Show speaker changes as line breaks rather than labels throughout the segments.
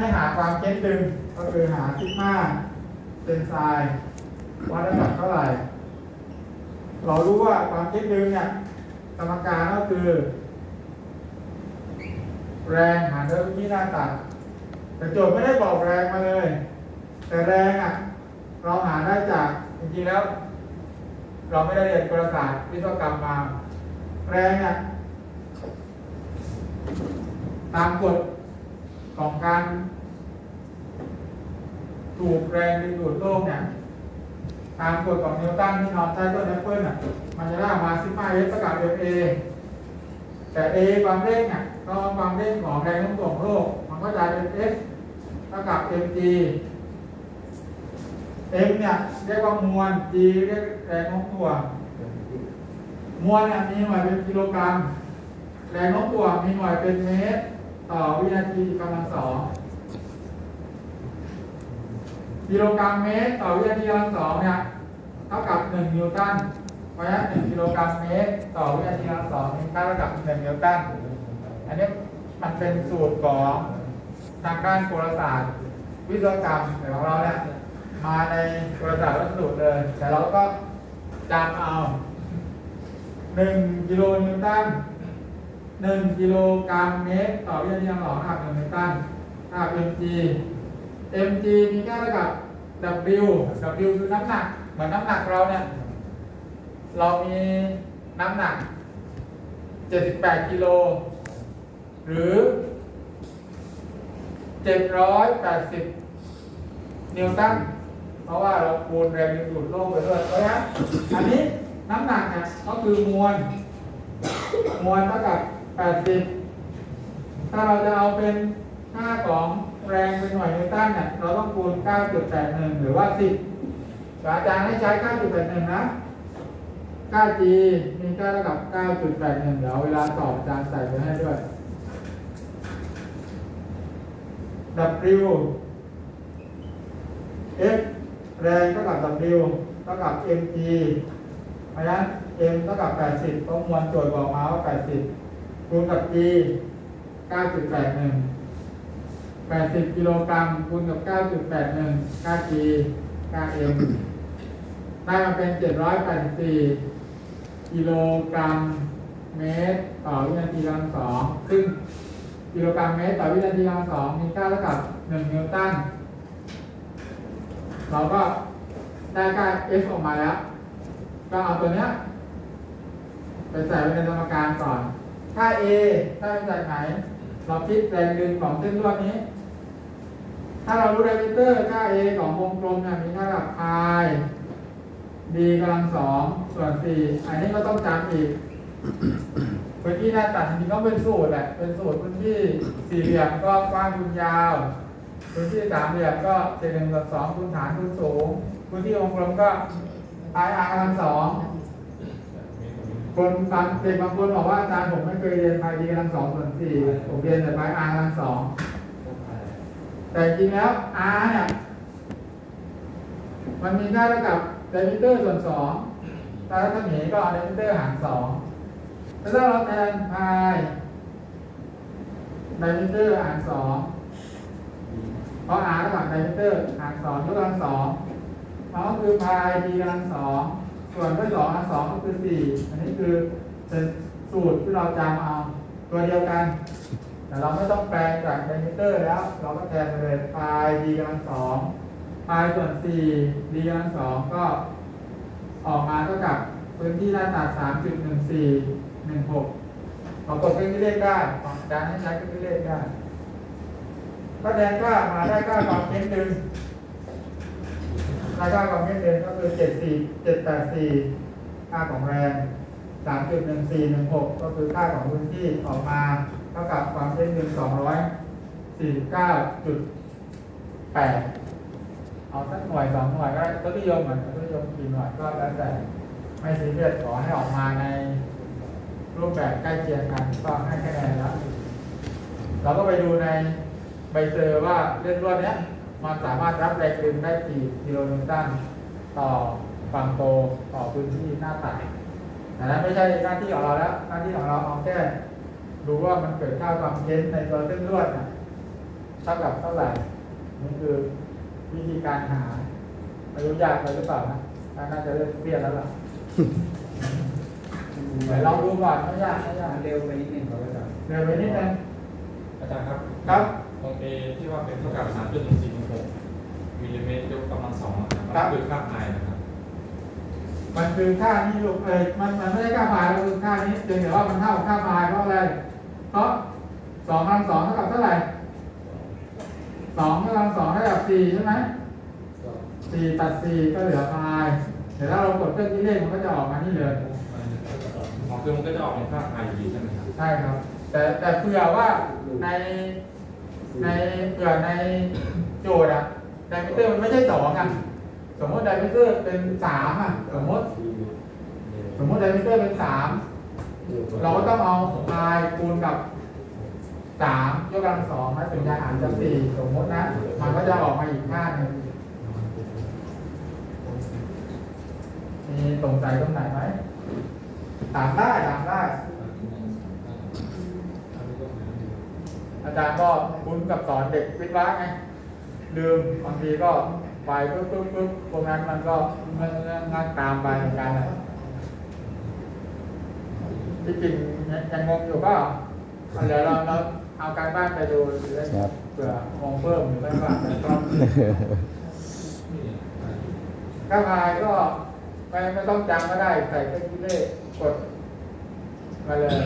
ให้หาความเค้นดึงก็คือหาซิกมาเซนไซวัดระดับเท่าไหร่ เรารู้ว่าความเค้นดึงเนี่ยสมการก็คือ แรงหารด้วยที่หน้าตัดแต่โจทย์ไม่ได้บอกแรงมาเลย แต่แรงอะเราหาได้จากจริงๆแล้ว เราไม่ได้เรียนกลศาสตร์วิศวกรรมมา แรงอะตามกฎของการ ถูกแรงดึงดูดโลกเนี่ยตามกฎของนิวตันที่นอนใต้ต้นแอปเปิลอะมันจะได้มาซิมาเอสกับเอฟเอแต่ A ความเร่งอะก็ความเร่งของแรงโน้มถ่วงโลก มันก็จะเป็น F เท่ากับ mg m เนี่ยเรียกว่ามวล g เรียกแรงโน้มถ่วงมวลเนี่ยมีหน่วยเป็นกิโลกรัม แรงโน้มถ่วงมีหน่วยเป็นเมตร ต่อวินาทีกำลังสอง กิโลกรัมเมตรต่อวินาทีกำลังสองเนี่ยเท่ากับหนึ่งนิวตัน เพราะฉะนั้นหนึ่งกิโลกรัมเมตรต่อวินาทีกำลังสองมีค่าเท่ากับหนึ่งนิวตัน อันนี้มันเป็นสูตรของทางด้านโกลศาสตร์วิศวกรรมของเราเนี่ยมาในโกลศาสตร์วัสดุเลย แต่เราก็จำเอาหนึ่งกิโลนิวตันหนึ่งกิโลกรัมเมตร ต่อวินาทีกำลังสองเท่ากับหนึ่งนิวตันเท่ากับ mg mg มีค่าเท่ากับ w w คือน้ำหนัก เหมือนน้ำหนักเราเนี่ย เรามีน้ำหนัก 78 กิโล หรือ 780 นิวตัน เพราะว่าเราคูณแรงดึงดูดโลกไปด้วย เพราะฉะนั้นอันนี้น้ำหนักเนี่ยก็คือมวล มวลเท่ากับ 80 ถ้าเราจะเอาเป็นค่าของ แรงเป็นหน่วยนิวตันเนี่ยเราต้องคูณ 9.81 หรือว่า 10อาจารย์ให้ใช้ 9.81 นะ 9G มีค่าเท่ากับ 9.81 เดี๋ยวเวลาสอบอาจารย์ใส่ไว้ให้ด้วย W F แรงเท่ากับ W เท่ากับ mg เพราะฉะนั้น m เท่ากับ 80เพราะมวลโจทย์บอกมาว่า 80 คูณกับ g 9.81 80 กิโลกรัมคูณกับ 9.81ค่า g ค่า m ได้มาเป็น 784 กิโลกรัมเมตรต่อวินาทีกำลังสองซึ่งกิโลกรัมเมตรต่อวินาทีกำลังสองมีค่าเท่ากับ 1 นิวตัน เราก็ได้ค่า F ออกมาแล้ว ก็เอาตัวเนี้ยไปใส่ไว้ในสมการก่อน ค่า A ได้มาจากไหน เราคิดแรงดึงของเส้นลวดนี้ ถ้าเรารู้ไดมิเตอร์ค่า A ของวงกลมเนี่ยมีค่ากับ i d กำลังสองส่วน4อันนี้ก็ต้องจำอีกพื้นที่หน้าตัดจริงๆก็เป็นสูตรแหละ เป็นสูตรพื้นที่สี่เหลี่ยมก็กว้างคูณยาว พื้นที่สามเหลี่ยมก็เศษหนึ่งส่วนสองคูณฐานคูณสูง พื้นที่วงกลมก็ปลายอากำลังสองคนบางเด็กบางคนบอกว่าอาจารย์ผมไม่เคยเรียนพายดีกำลังสองส่วนสี่ผมเรียนแต่ปลายอากำลังสอง แต่จริงแล้ว r เนี่ย มันมีค่าเท่ากับเดมิเตอร์ส่วนสองถ้ารัศมีก็เอาเดมิเตอร์หารสองแล้วถ้าเราแทนพายไดมิเตอร์หารสองเพราะ r เท่ากับไดมิเตอร์หารสองยกกำลังสองมันก็คือพาย d กำลังสองส่วนด้วยสองหารสองก็คือสี่อันนี้คือเป็นสูตรที่เราจำเอาตัวเดียวกัน แต่เราไม่ต้องแปลงจากไดมิเตอร์แล้ว เราก็แทนไปเลยพาย d กำลังสองพายส่วนสี่ d กำลังสองก็ออกมาเท่ากับพื้นที่หน้าตัดสามจุดหนึ่งสี่หนึ่งหกขอกดเครื่องคิดเลขได้ของอาจารย์ให้ใช้เครื่องคิดเลขได้ก็แทนค่ามาได้ค่าความเค้นดึงได้ค่าความเค้นดึงก็คือเจ็ดสี่เจ็ดแปดสี่ค่าของแรงสามจุดหนึ่งสี่หนึ่งหกก็คือค่าของพื้นที่ออกมา เท่ากับความเค้นดึงสองร้อยสี่เก้าจุดแปดเอาสักหน่วยสองหน่วยก็ได้ก็นิยมเหมือนก็นิยมกี่หน่วยก็แล้วแต่ไม่ซีเรียสขอให้ออกมาในรูปแบบใกล้เคียงกันก็ให้คะแนนแล้ว เราก็ไปดูในใบเซอร์ว่าเล่นรวดเนี้ยมันสามารถรับแรงดึงได้กี่กิโลนิวตันต่อฝั่งโตต่อพื้นที่หน้าตัดแต่นั้นไม่ใช่หน้าที่ของเราแล้ว หน้าที่ของเราเอาแค่ ดูว่ามันเกิดค่าความเย็นในตัวเส้นลวดนะเท่ากับเท่าไหร่นี่คือวิธีการหาไม่รู้ยากไปหรือเปล่านะน่าจะเริ่มเครียดแล้วล่ะเดี๋ยวลองดูก่อนไม่ยากไม่ยาก
เร็วไปนิดหนึ่งครับอาจารย์
เร็วไปนิดนึง
อาจารย์ครับ
ครับ
ตรง A ที่ว่าเป็นเท่ากับ3.146มิลลิเมตรยกกำลังสองนะครับมันคือค่าไอนะครับ
มันคือค่านี้ลูกเอ้ยมันมันไม่ใช่ค่าพายมันคือค่านี้เพียงแต่ว่ามันเท่ากับค่าพายเพราะอะไร เพราะสองกำลังสองเท่ากับเท่าไหร่สองกำลังสองเท่ากับสี่ใช่ไหมสี่ตัดสี่ก็เหลือพายเดี๋ยวถ้าเรากดเครื่องคิดเลขมันก็จะออกมานี่เลย
มองคือมันก็จะออกเป็นค่าไออยู่ดีใช่ไหมครับ
ใช่ครับ แต่แต่เผื่อว่าในในเผื่อในโจทย์อะไดมิเตอร์มันไม่ใช่สองอะสมมติไดมิเตอร์เป็นสามอะสมมติ สมมติไดมิเตอร์เป็นสาม เราก็ต้องเอาพายคูณกับสามยกกำลังสองนะถึงจะหารจากสี่สมมตินะ มันก็จะออกมาอีกค่าหนึ่งมีสงสัยตรงไหนไหมถามได้ถามได้ อาจารย์ก็คุ้นกับสอนเด็กวิทย์วะไงลืมบางทีก็ไปปุ๊บปุ๊บปุ๊บตรงนั้นมันก็งันงันตามไปเหมือนกันนะ ที่จริงยังงงอยู่เปล่าเอาเดี๋ยวเราเราเอาการบ้านไปดูหรือเผื่องงเพิ่มหรือไม่ว่าแต่ก็ถ้าพายก็ไม่ไม่ต้องจำก็ได้ใส่เครื่องคิดเลขกดมาเลย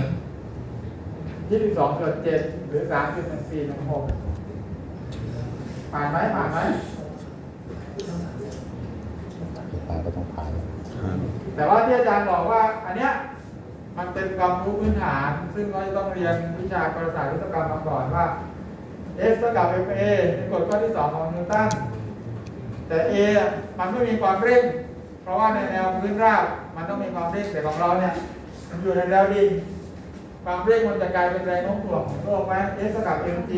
ยี่สิบสองส่วนเจ็ดหรือสามจุดหนึ่งสี่หนึ่งหกผ่านไหมผ่านไหม
ผ่านก็ต้องผ่าน
แต่ว่าที่อาจารย์บอกว่า อันเนี้ย มันเป็นความรู้พื้นฐาน ซึ่งเราจะต้องเรียนวิชาประสาทวิศวกรรมมาก่อนว่า S เท่ากับ FA เป็นกฎข้อที่สองของนิวตัน แต่ A อะมันไม่มีความเร่ง เพราะว่าในแนวพื้นราบมันต้องมีความเร่ง แต่ของเราเนี่ยมันอยู่ในแนวดิ่ง ความเร่งมันจะกลายเป็นแรงโน้มถ่วงของโลกไหม S เท่ากับ mg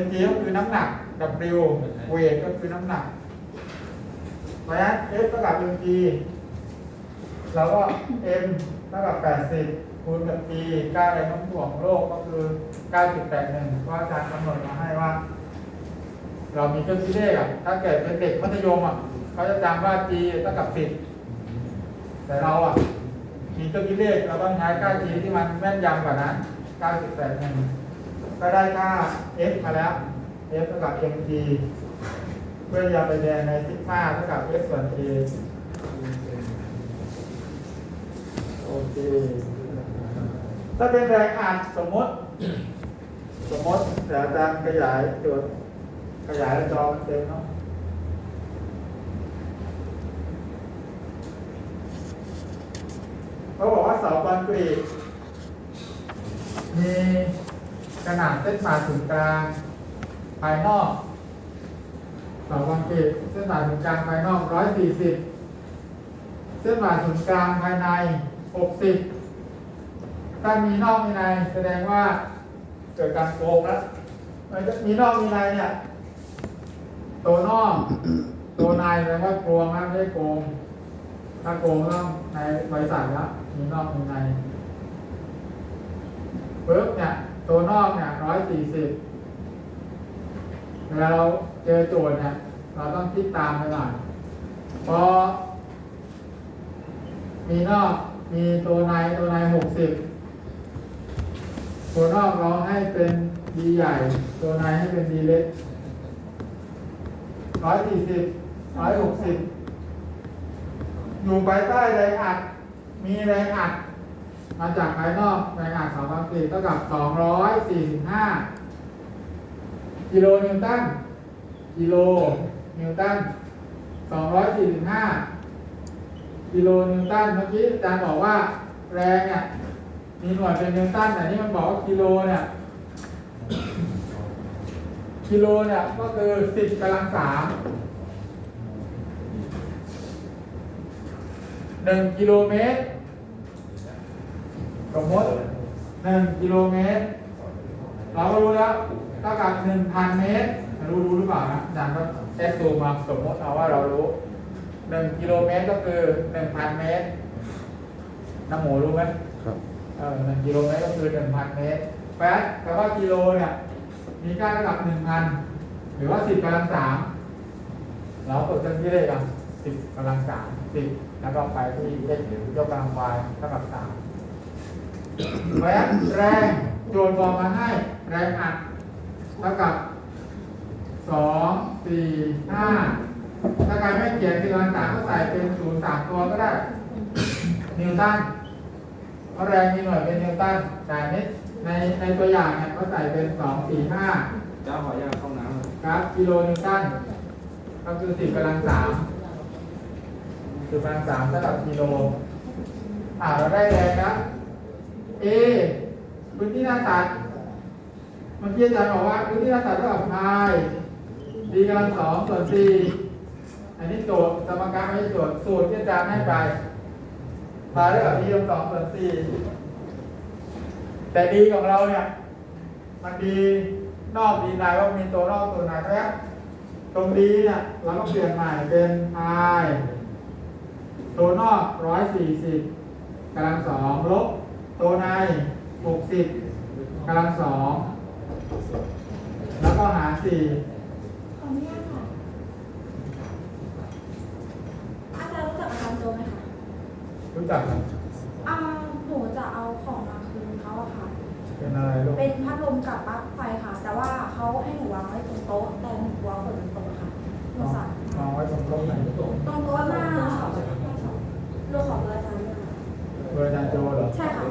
mg ก็คือน้ำหนัก W เวทก็คือน้ำหนักเพราะฉะนั้น F เท่ากับ mg เราก็ m เท่ากับ 80 คูณกับ g ค่าแรงโน้มถ่วงโลกก็คือ 9.81เพราะอาจารย์กำหนดมาให้ว่า เรามีเครื่องคิดเลขอะ ถ้าเกิดเป็นเด็กมัธยมอะเขาจะจำว่า g เท่ากับ 10 แต่เราอะ มีเครื่องคิดเลขเราต้องใช้ค่า g ที่มันแม่นยำกว่านั้น 9.81 ก็ได้ค่า f มาแล้ว f เท่ากับ mg เพื่อจะไปแทนในซิกมาเท่ากับ f ส่วน a โอเค ถ้าเป็นแรงอัดสมมติ สมมติเดี๋ยวอาจารย์ขยายจุดขยายจอมันเต็มเนาะเขาบอกว่าเสาคอนกรีตมีขนาดเส้นผ่าศูนย์กลางภายนอกเสาคอนกรีตเส้นผ่าศูนย์กลางภายนอก 140 เส้นผ่าศูนย์กลางภายใน 60ถ้ามีนอกมีในแสดงว่าเกิดการโกงแล้วมันจะมีนอกมีในเนี่ยตัวนอกตัวในแปลว่าโกงนะไม่ได้โกงถ้าโกงต้องในบริษัทแล้วมีนอกมีในปึ๊บเนี่ยตัวนอกเนี่ยร้อยสี่สิบเวลาเราเจอโจทย์เนี่ยเราต้องคิดตามไปหน่อยพอมีนอก มีตัวในตัวในหกสิบตัวนอกเราให้เป็นดีใหญ่ ตัวในให้เป็นดีเล็กร้อยสี่สิบร้อยหกสิบอยู่ภายใต้แรงอัด มีแรงอัด มาจากภายนอกแรงอัดสองพันสี่เท่ากับสองร้อยสี่สิบห้ากิโลนิวตันกิโลนิวตันสองร้อยสี่สิบห้า กิโลนิวตันเมื่อกี้อาจารย์บอกว่าแรงเนี่ยมีหน่วยเป็นนิวตันแต่นี่มันบอกว่ากิโลเนี่ยกิโลเนี่ยก็คือสิบกำลังสามหนึ่งกิโลเมตรสมมติหนึ่งกิโลเมตร เราก็รู้แล้วเท่ากับหนึ่งพันเมตร รู้รู้หรือเปล่านะอาจารย์ก็เซตซูมมาสมมติเอาว่าเรารู้ หนึ่งกิโลเมตรก็คือหนึ่งพันเมตรน้ำหมูรู้ไหม
ครับ
เออหนึ่งกิโลเมตรก็คือหนึ่งพันเมตรแปดแปลว่ากิโลเนี่ยมีค่าระดับหนึ่งพันหรือว่าสิบกำลังสามเรากดเครื่องคิดเลขอะสิบกำลังสามสิบแล้วก็ไปที่เลขหรือยกกำลังวายเท่ากับสามเพราะฉะนั้นแรงโจนบอกมาให้แรงอัดเท่ากับสองสี่ห้า ถ้าใครไม่เขียนสิบกำลังสามก็ใส่เป็นศูนย์สามตัวก็ได้ นิวตันเพราะแรงมีหน่วยเป็นนิวตันแต่นี้ในในตัวอย่างเนี่ยเขาใส่เป็นสองสี่ห้า
เจ้าขออนุญาตเข้าน้ำเลย
ครับกิโลนิวตันก็คือสิบกำลังสามสิบกำลังสามเท่ากับกิโลอ่าเราได้แรงแล้ว A พื้นที่หน้าตัดเมื่อกี้อาจารย์บอกว่าพื้นที่หน้าตัดเท่ากับ pi d กำลังสองส่วน c อันนี้โจทย์สมการไม่ใช่โจทย์สูตรที่อาจารย์ให้ไปพาได้กับ d กำลังสองส่วน c แต่ d ของเราเนี่ย มันดีนอกดีในว่ามีตัวนอกตัวในเพราะงั้นตรงดีเนี่ยเราก็เปลี่ยนใหม่เป็น i ตัวนอกร้อยสี่สิบกำลังสองลบตัวในหกสิบกำลังสองแล้วก็หารสี่
ขออนุญาตค่ะ อาจารย์รู้จักอาจารย์โจไหมคะ
รู้จักไหม
อ่าหนูจะเอาของมาคืนเขาอะค่ะ
เป็นอะไรลูก
เป็นพัดลมกับปลั๊กไฟค่ะ แต่ว่าเขาให้หนูวางไว้ตรงโต๊ะ แต่หนูกลัวฝนมันตกค่ะหนูสั่น
มองไว้ตรงตรงไหน
ตรงโต๊ะหน้าลูกของอาจารย์เนี่ยค่ะ
เบอร์อาจารย์โจเหรอ
ใช่ค่ะ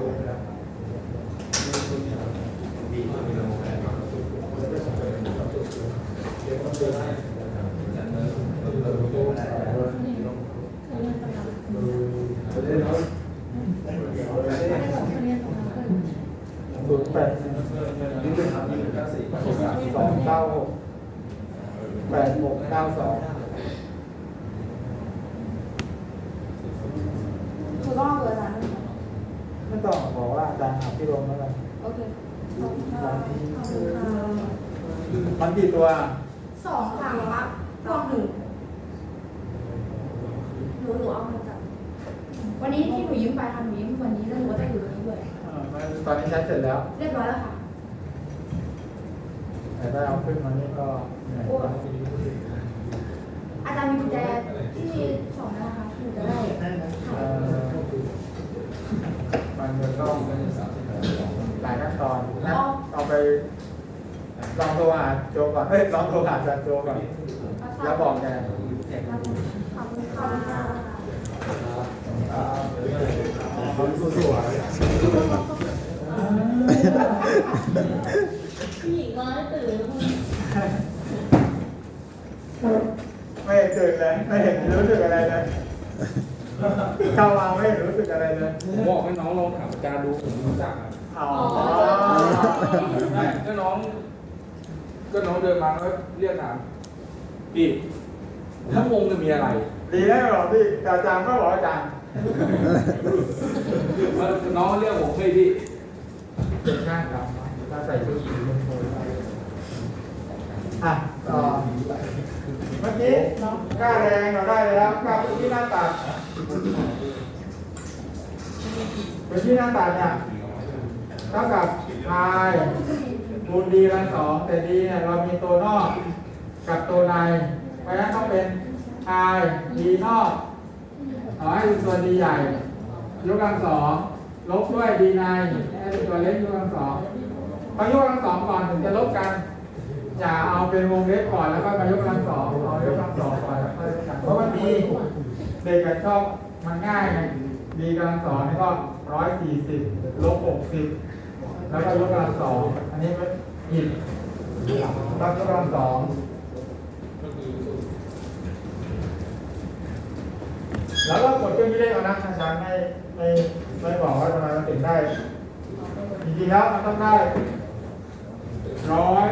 ศูนย์แปดสา
มยี่เก้าสี่
สองเก้าหกแปดหกเก้าสอง
หนูต้องเอาเบอร์อาจารย์
ไม่ต้องบอกว่าอาจารย์หาพี่ลงแล้วกัน
โอเคขอบคุณค่ะขอบคุณค่ะ
มันกี่ตัว
สองค่ะปลั๊กพวกหนึ่งหนูหนูเอามาจากวันนี้ที่หนูยืมไปค่ะหนู ต
อนนี้ใช้เสร็จแล้ว
เรียบร้อยแล้วค่ะ
แต่ถ้าเอาขึ้นมานี่ก็เหนื่อยกว่า
อาจารย์มีกุญแจที่สองนะคะหนูจะได้
เอ่อมันจะต้องหลายขั้นตอนนะเอาไป ลองโทรหาโจก่อนเฮ้ยลองโทรหาอาจารย์โจก่อนแล้วบอกแก
ขอบคุณค่ะ
อ่าเขาสู้ๆอะ
ผู้หญิงร้อยตื่น
ไม่เห็นตื่นเลยไม่เห็นรู้สึกอะไรเลยเข้ามาไม่เห็นรู้สึกอะไรเลย
ผมบอกให้น้องลองถามอาจารย์ดูผมรู้จักอะ
อ๋อ
ไม่ก็น้อง ก็น้องเดินมาก็เรียกถามพี่ถ้าวงจะมีอะไร
ดีแล้วหรอพี่แต่อาจารย์ก็บอกอาจารย์
แล้วน้องเรียกผมไม่พี่
เป็นช่างดำถ้าใส่ชุดสีชมพูอะต่อเมื่อกี้ค่าแรงเราได้แล้วค่าพื้นที่หน้าตัดพื้นที่หน้าตัดเนี่ยเท่ากับพายคูณดีละสองแต่ดีเนี่ยเรามีตัวนอกกับตัวในเพราะฉะนั้นต้องเป็นพายดีนอกขอให้เป็นดีใหญ่ยกกำลังสอง ลบด้วยดีในให้เป็นตัวเล็กยกกำลังสองพอยกกำลังสองก่อนถึงจะลบกันอย่าเอาเป็นวงเล็บก่อนแล้วก็มายกกำลังสองเอายกกำลังสองก่อนเพราะมันมีเด็กกันชอบมันง่ายไงดีกำลังสองนี่ก็ร้อยสี่สิบลบหกสิบแล้วก็ยกกำลังสองอันนี้มันผิดต้งยกกำลังสอง แล้วก็กดเครื่องคิดเลขเอานะอาจารย์ไม่ไม่ไม่บอกว่าทำไมมันถึงได้จริงๆแล้วมันต้องได้ร้อย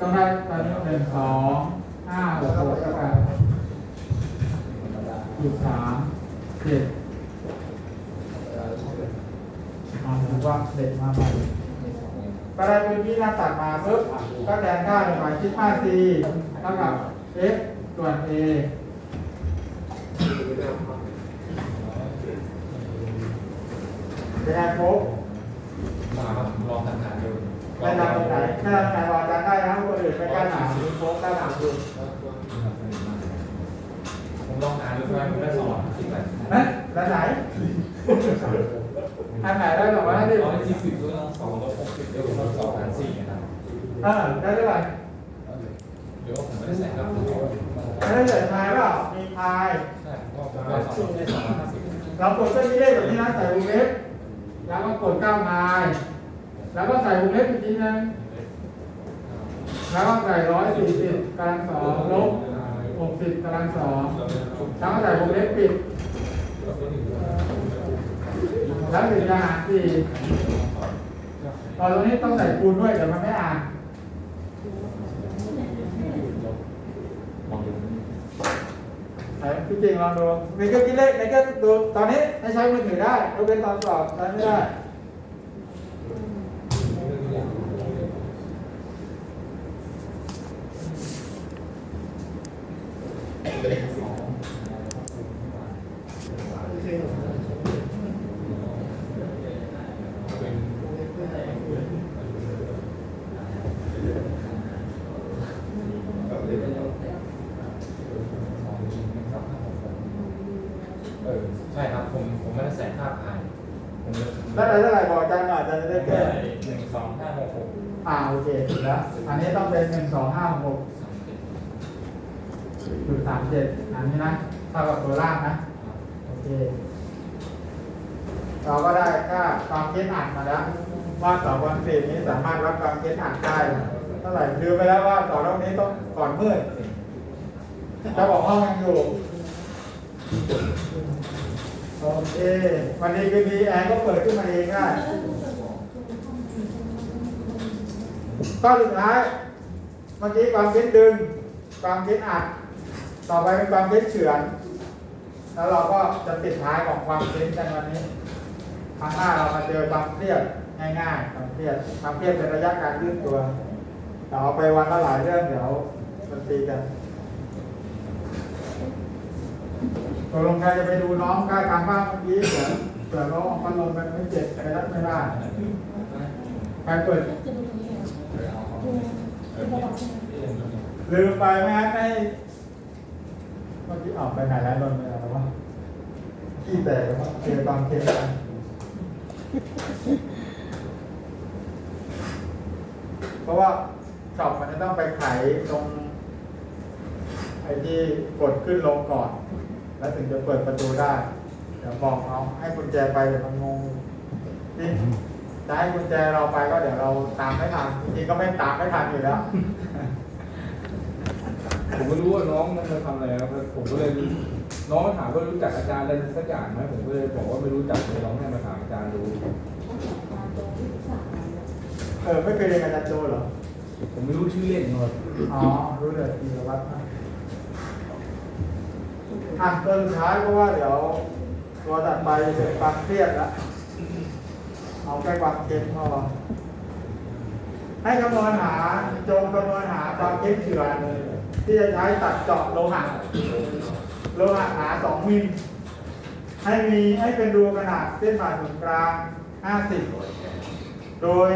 ต้องได้ตอนนี้หนึ่งสองห้าหกหกแล้วกันอีกสามเจ็ดอ่าถือว่าเด็กมาใหม่ก็ได้พื้นที่หน้าตัดมาปุ๊บก็แทนค่าเป็นหมายคิดมา c เท่ากับ f ส่วน a เป็นไงครบ
มาครับลองทำงานดู
คไม่ทำตรงไหนไม่ทำตรงไหนบอกอาจารย์ได้นะคนอื่นไม่กล้าถามคุณโฟกกล้าถามคุณ
ผมลองอ่านดูว่ามันได้สอนสิบแปด
นะด้านไหนอันไหนได้หรอวะที่
ร้อยสี่สิบก็ต้องสองร้อยหกสิบเดี๋ยวผมลองสองหารสี่นะครับ
เออได้เท่าไหร่
เดี๋ยวผมไม่ได้ใส่ครับ
ไม่ได้เสียพายเปล่ามีพาย
ใช่ก็ผมได้สองได้สองร้อยห้าสิบ
เรากดเครื่องคิดเลขแบบนี้นะใส่วงเล็บ แล้วก็กดก้าพายแล้วก็ใส่วงเล็บอีกทีนึงแล้วก็ใส่ร้อยสี่สิบกำลังสองลบหกสิบกำลังสองแล้วก็ใส่วงเล็บปิด แล้วถึงจะหารสี่ตอนนี้ต้องใส่คูณด้วยเดี๋ยวมันไม่อ่าน
มองดู
ไหน พี่จริงลองดูในก็คิดเลขในก็ดูตอนนี้ให้ใช้มือถือได้ยกเป็นตอนสอบใช้ไม่ได้
เออใช่ครับผมผมไม่ได้ใส่ค่าพายผมเลย
ได้อะไรเท่าไหร่บอกอาจารย์หน่อยอาจารย์จะได้แก้
หนึ่งสองห้าหกหก
อ่าโอเคถูกแล้วอันนี้ต้องเป็นหนึ่งสองห้าหกจุดสาม เจ็ดอันนี้นะเท่ากับตัวล่างนะโอเคเราก็ได้ค่าความคิดอ่านมาแล้วว่าสองวันสี่นี้สามารถรับความคิดอ่านได้เท่าไหร่ลืมไปแล้วว่าสองรอบนี้ต้องก่อนมืดจะบอกห้องยังอยู่โอเควันนี้คือดีแอร์ก็เปิดขึ้นมาเองได้ก็สุดท้ายเมื่อกี้ความคิดดึง ความคิดอัด ต่อไปเป็นความคิดเฉือน แล้วเราก็จะปิดท้ายของความคิดกันวันนี้ครั้งหน้าเรามาเจอความเครียดง่ายๆความเครียดความเครียดเป็นระยะการยืดตัวแต่เอาไปวันละหลายเรื่องเดี๋ยวมันตีกันตกลงใครจะไปดูน้องกล้าการบ้านเมื่อกี้เดี๋ยวเผื่อน้องมันลงไปไม่เจ็บไปรับไม่ได้ใครเปิด
จะดูตรงนี้เหรอดูดูประวัติใช่ไหม
ลืมไปไหมฮะให้ เมื่อกี้ออกไปไหนแล้วนนท์ไปไหนแล้ววะขี้แตกแล้ววะเจอตอนเทสกันเพราะว่าช็อปมันจะต้องไปไขตรงไอ้ที่กดขึ้นลงก่อน แล้วถึงจะเปิดประตูได้ เดี๋ยวบอกเอาให้กุญแจไปเดี๋ยวมันงงจริงจะให้กุญแจเราไปก็เดี๋ยวเราตามไม่ทันจริงๆก็ไม่ตามไม่ทันอยู่แล้ว
ผมไม่รู้ว่าน้องมันมาทำอะไรครับผมก็เลยน้องมาถามว่ารู้จักอาจารย์อะไรสักอย่างไหมผมก็เลยบอกว่าไม่รู้จักเลยน้องให้มาถามอาจารย์ดู
เออไม่เคยเรียนกับอาจารย์โจเหรอ
ผมไม่รู้ชื่อเล่นเลย
อ๋อ รู้เลยธีรวัตรนะอะตัวสุดท้ายเพราะว่าเดี๋ยวตัวตัดไปจะเป็นความเครียดละเอาแค่ความเค็มพอ ให้คำนวณหาจงคำนวณหาความเค็มเฉือน ที่จะใช้ตัดเจาะโลหะโลหะหนาสองมิลให้มีให้เป็นรูขนาดเส้นผ่านศูนย์กลาง 50 โดย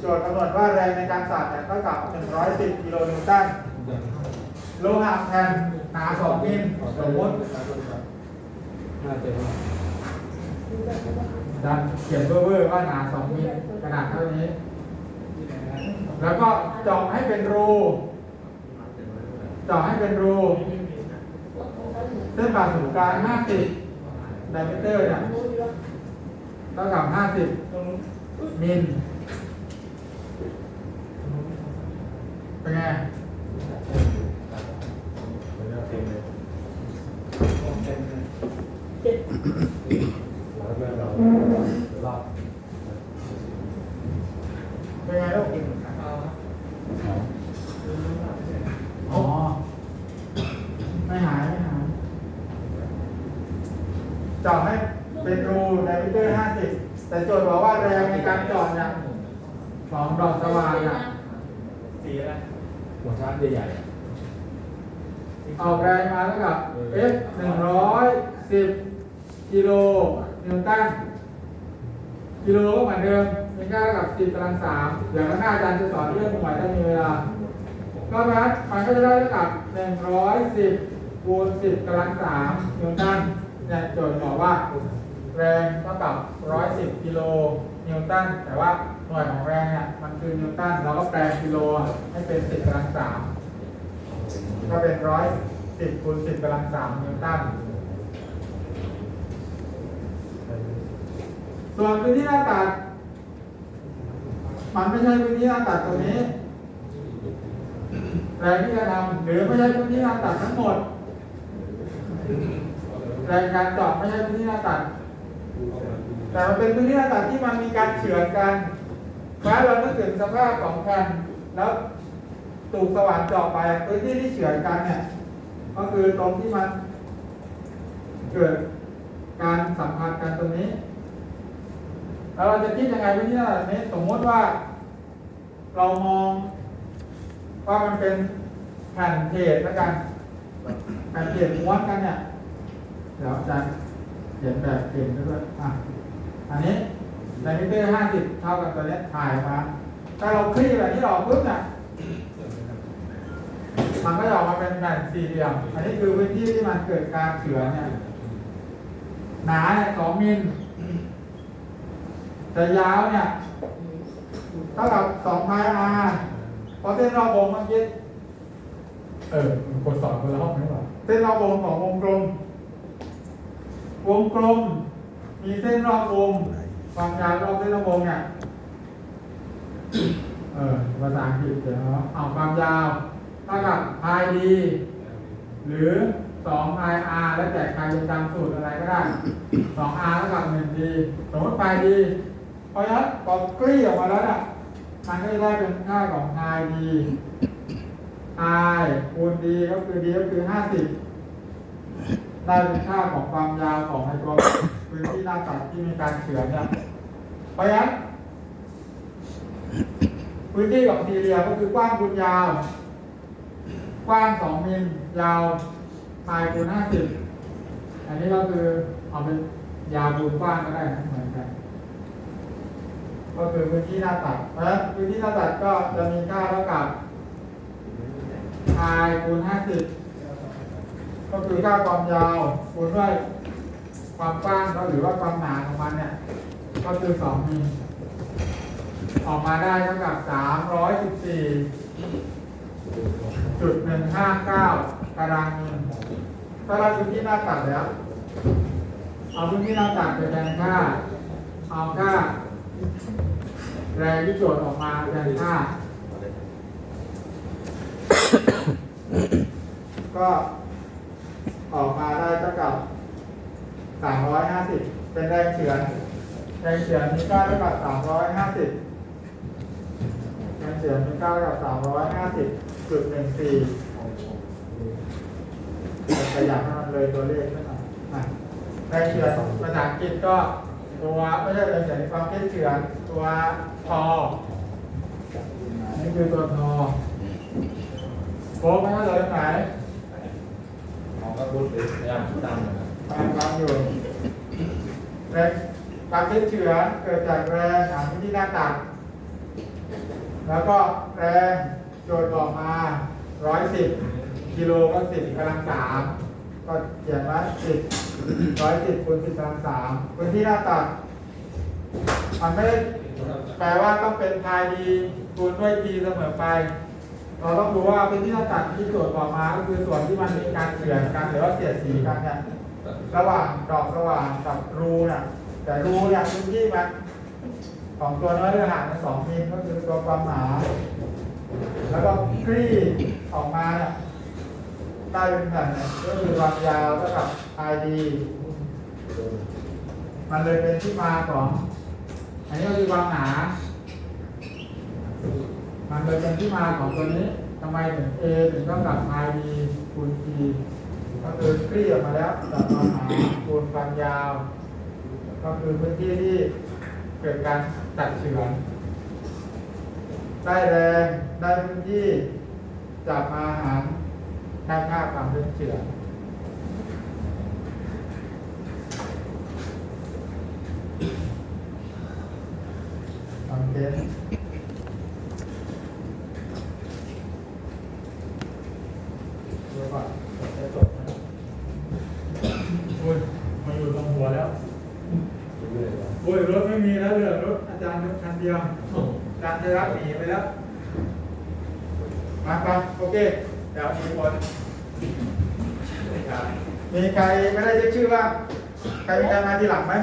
โจทย์กำหนดว่าแรงในการตัดเนี่ยเท่ากับ 110 กิโลนิวตันโลหะแผ่นหนา2มิลสมมติดันเขียนเวอร์ๆว่าหนา2มิลขนาดเท่านี้ แล้วก็เจาะให้เป็นรู เจาะให้เป็นรูเส้นผ่าศูนย์กลาง50ไดเมเตอร์เนี่ยเท่ากับ50มิลเป็นไง เป็นไงลูกอ๋อ ไม่หาย ไม่หายเจาะให้เป็นรูไดมิเตอร์ห้าสิบ แต่โจทย์บอกว่าแรงในการเจาะเนี่ยสองดอกสว่างอะ
สีอะไรหัวชาร์จใหญ่ๆอะ
ออกแรงมาเท่ากับ F หนึ่งร้อยสิบกิโลนิวตันกิโลก็เหมือนเดิมค่าเท่ากับ10กำลังสามเดี๋ยวข้างหน้าอาจารย์จะสอนเรื่องหน่วยถ้ามีเวลาก็เพราะฉะนั้นมันก็จะได้เท่ากับ110คูณ10กำลังสามนิวตันเนี่ยโจทย์บอกว่า แรงเท่ากับ 110 กิโลนิวตัน แต่ว่าหน่วยของแรงเนี่ยมันคือนิวตัน เราก็แปลงกิโลให้เป็น 10กำลังสามก็เป็น 110คูณ10กำลังสามนิวตัน ส่วนพื้นที่หน้าตัดมันไม่ใช่พื้นที่หน้าตัดตรงนี้ แรงที่จะทำหรือไม่ใช่พื้นที่หน้าตัดทั้งหมด แรงการจาะไม่ใช่พื้นที่หน้าตัด แต่มันเป็นพื้นที่หน้าตัดที่มันมีการเฉือนกันถ้าเรานึกถึงสภาพของแผ่นแล้วตูกสว่านเจาะไปพื้นที่ที่เฉือนกันเนี่ยก็คือตรงที่มันเกิดการสัมพันธ์กันตรงนี้แล้วเราจะคิดยังไงพื้นที่หน้าตัดนี้สมมติว่า เรามองว่ามันเป็นแผ่นเพจแล้วกันแผ่นเพจม้วนกันเนี่ยเดี๋ยวอาจารย์เขียนแบบเขียนด้วยอะ อันนี้ในมิเตอร์ห้าสิบเท่ากับตัวเนี้ยถ่ายมาถ้าเราคลี่แบบนี้ออกปุ๊บเนี่ยมันก็จะออกมาเป็นแผ่นสี่เหลี่ยม อันนี้คือพื้นที่ที่มันเกิดการเฉือนเนี่ย หนาเนี่ยสองมิลแต่ยาวเนี่ยเท่ากับสองพายอาเพราะเส้นรอบวงเมื่อกี้เออคนสอนคนละห้องไหมวะเส้นรอบวงของวงกลม วงกลม มีเส้นรอบวงความยาวรอบเส้นรอบวงเนี่ยเออภาษาอังกฤษเดี๋ยวเอาเอาความยาวเท่ากับพายดีหรือสองพายอาแล้วแต่ใครจะจำสูตรอะไรก็ได้สองอาเท่ากับหนึ่งดีสมมติพายดีเพราะฉะนั้นพอกลี้ออกมาแล้วเนี่ยมันก็จะได้เป็นค่าของพายดีพายคูณดีก็คือดีก็คือห้าสิบได้เป็นค่าของความยาวของไอ้ตัว พื้นที่หน้าตัดที่มีการเฉือนเนี่ยเพราะฉะนั้นพื้นที่ของสี่เหลี่ยก็คือกว้างคูณยาว กว้างสองมิลยาวปลายคูณห้าสิบอันนี้ก็คือเอาเป็นยาวคูณกว้างก็ได้นะเหมือนกัน ก็คือพื้นที่หน้าตัดเพราะฉะนั้นพื้นที่หน้าตัดก็จะมีค่าเท่ากับปลายคูณห้าสิบก็คือค่าความยาวคูณด้วย ความกว้างก็หรือว่าความหนาของมันเนี่ย ก็คือสองมิลออกมาได้เท่ากับสามร้อยสิบสี่จุดหนึ่งห้าเก้าตารางมิลถ้าเราพื้นที่หน้าตัดแล้ว เอาพื้นที่หน้าตัดไปแทนค่า เอาค่า แรงที่โจทย์ออกมาแทนค่า ก็ออกมาได้เท่ากับ 350 เป็นแรงเฉือน แรงเฉือนมีค่าเท่ากับ 350 แรงเฉือนมีค่าเท่ากับ 350จุดหนึ่งสี่ขยับให้มันเลยตัวเลขขึ้นมาอะแรงเฉือนภาษาอังกฤษก็ตัวไม่ใช่แรงเฉือนความคิดเฉือนตัวทอนี่คือตัวทอโค้งไม่เลยไหน
เอาก็พูดเลยพยายามคิดตามนะครับ
ตาม ความอยู่แรงการคิดเฉือนเกิดจากแรงหาที่หน้าตัดแล้วก็แรงโจทย์ออกมา 110 กิโลก็ 10กำลังสามก็เขียนว่า 10 110คูณ10กำลังสามพื้นที่หน้าตัดมันไม่ได้แปลว่าต้องเป็นพายดีคูณด้วยทีเสมอไป เราต้องดูว่าพื้นที่หน้าตัดที่โจทย์ออกมาก็คือส่วนที่มันมีการเฉือนกันหรือว่าเสียดสีกันเนี่ย ระหว่างดอกสว่างกับรูนี่ยแต่รูเนี่ยพื้นที่มันของตัวน้อเรือหางสองมิลก็คือตัวความหนา แล้วก็คลี่ออกมาเนี่ยได้เป็นแผ่นเนี่ยก็คือความยาวเท่ากับ ID มันเลยเป็นที่มาของ อันนี้ก็คือความหนา มันเลยเป็นที่มาของตัวนี้ทำไมถึง A ถึงเท่ากับ ID คูณ T ก็คือเคลียออมาแล้วตัดมาหาคูณความยาว ก็คือพื้นที่ที่เกิดการตัดเฉือนได้แรงได้พื้นที่จากอาหารได้ค่าความเป็นเฉือนโอเค ใครมีใครมาทีหลังไหม